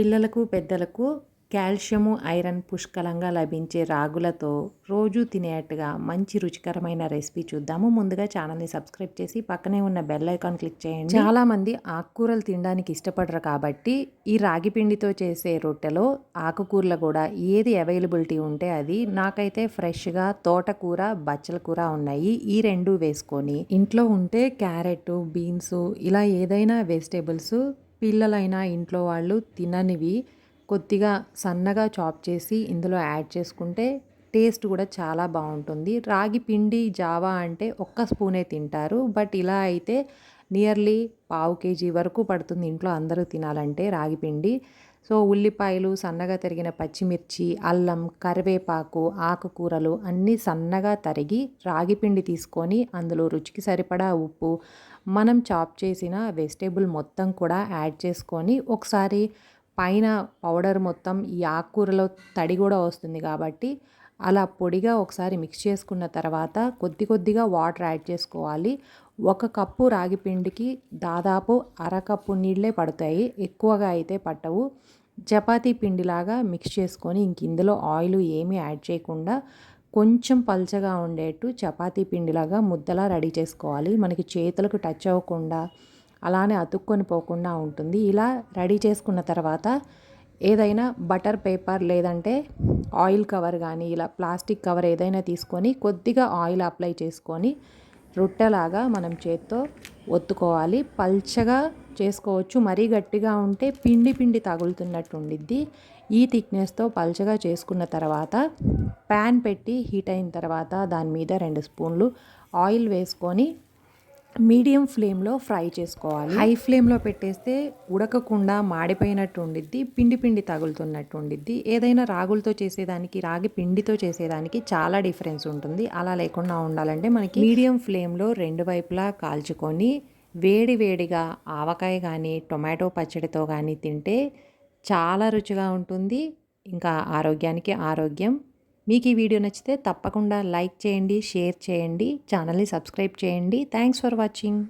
పిల్లలకు పెద్దలకు calcium iron పుష్కలంగా లభించే రాగులతో రోజు తినేట్టుగా మంచి రుచికరమైన రెసిపీ చూద్దాము. ముందుగా ఛానల్ని సబ్స్క్రైబ్ చేసి పక్కనే ఉన్న బెల్ ఐకాన్ క్లిక్ చేయండి. చాలామంది ఆకుకూరలు తినడానికి ఇష్టపడరు కాబట్టి ఈ రాగి పిండితో చేసే రొట్టెలో ఆకుకూరలు కూడా ఏది అవైలబిలిటీ ఉంటే అది. నాకైతే ఫ్రెష్గా తోటకూర బచ్చల కూర ఉన్నాయి. ఈ రెండు వేసుకొని ఇంట్లో ఉంటే క్యారెట్ బీన్స్ ఇలా ఏదైనా వెజిటేబుల్స్ పిల్లలైనా ఇంట్లో వాళ్ళు తిననివి కొద్దిగా సన్నగా చాప్ చేసి ఇందులో యాడ్ చేసుకుంటే టేస్ట్ కూడా చాలా బాగుంటుంది. రాగి పిండి జావా అంటే ఒక్క స్పూనే తింటారు. బట్ ఇలా అయితే నియర్లీ పావు కేజీ వరకు పడుతుంది ఇంట్లో అందరూ తినాలంటే రాగి పిండి. సో ఉల్లిపాయలు సన్నగా తరిగిన పచ్చిమిర్చి అల్లం కరివేపాకు ఆకుకూరలు అన్నీ సన్నగా తరిగి రాగి పిండి తీసుకొని అందులో రుచికి సరిపడా ఉప్పు మనం చాప్ చేసిన వెజిటేబుల్ మొత్తం కూడా యాడ్ చేసుకొని ఒకసారి పైన పౌడర్ మొత్తం ఈ ఆకుకూరలో తడి కూడా వస్తుంది కాబట్టి అలా పొడిగా ఒకసారి మిక్స్ చేసుకున్న తర్వాత కొద్ది కొద్దిగా వాటర్ యాడ్ చేసుకోవాలి. ఒక కప్పు రాగి పిండికి దాదాపు అరకప్పు నీళ్ళే పడతాయి. ఎక్కువగా అయితే పట్టవు. చపాతీ పిండిలాగా మిక్స్ చేసుకొని ఇంక ఇందులో ఆయిల్ ఏమీ యాడ్ చేయకుండా కొంచెం పల్చగా ఉండేట్టు చపాతీ పిండిలాగా ముద్దలా రెడీ చేసుకోవాలి. మనకి చేతులకు టచ్ అవ్వకుండా అలానే అతుక్కొని పోకుండా ఉంటుంది. ఇలా రెడీ చేసుకున్న తర్వాత ఏదైనా బటర్ పేపర్ లేదంటే ఆయిల్ కవర్ కానీ ఇలా ప్లాస్టిక్ కవర్ ఏదైనా తీసుకొని కొద్దిగా ఆయిల్ అప్లై చేసుకొని రొట్టెలాగా మనం చేత్తో ఒత్తుకోవాలి. పల్చగా చేసుకోవచ్చు. మరీ గట్టిగా ఉంటే పిండి పిండి తగులుతున్నట్టు ఉండిద్ది. ఈ థిక్నెస్తో పల్చగా చేసుకున్న తర్వాత ప్యాన్ పెట్టి హీట్ అయిన తర్వాత దాని మీద రెండు స్పూన్లు ఆయిల్ వేసుకొని మీడియం ఫ్లేమ్లో ఫ్రై చేసుకోవాలి. హై ఫ్లేమ్లో పెట్టేస్తే ఉడకకుండా మాడిపోయినట్టు ఉండిద్ది పిండి పిండి తగులుతున్నట్టు ఉండిద్ది. ఏదైనా రాగులతో చేసేదానికి రాగి పిండితో చేసేదానికి చాలా డిఫరెన్స్ ఉంటుంది. అలా లేకుండా ఉండాలంటే మనకి మీడియం ఫ్లేమ్లో రెండు వైపులా కాల్చుకొని వేడి వేడిగా ఆవకాయ కానీ టొమాటో పచ్చడితో కానీ తింటే చాలా రుచిగా ఉంటుంది. ఇంకా ఆరోగ్యానికి ఆరోగ్యం. మీకు ఈ వీడియో నచ్చితే తప్పకుండా లైక్ చేయండి షేర్ చేయండి ఛానల్ని సబ్స్క్రైబ్ చేయండి. Thanks for watching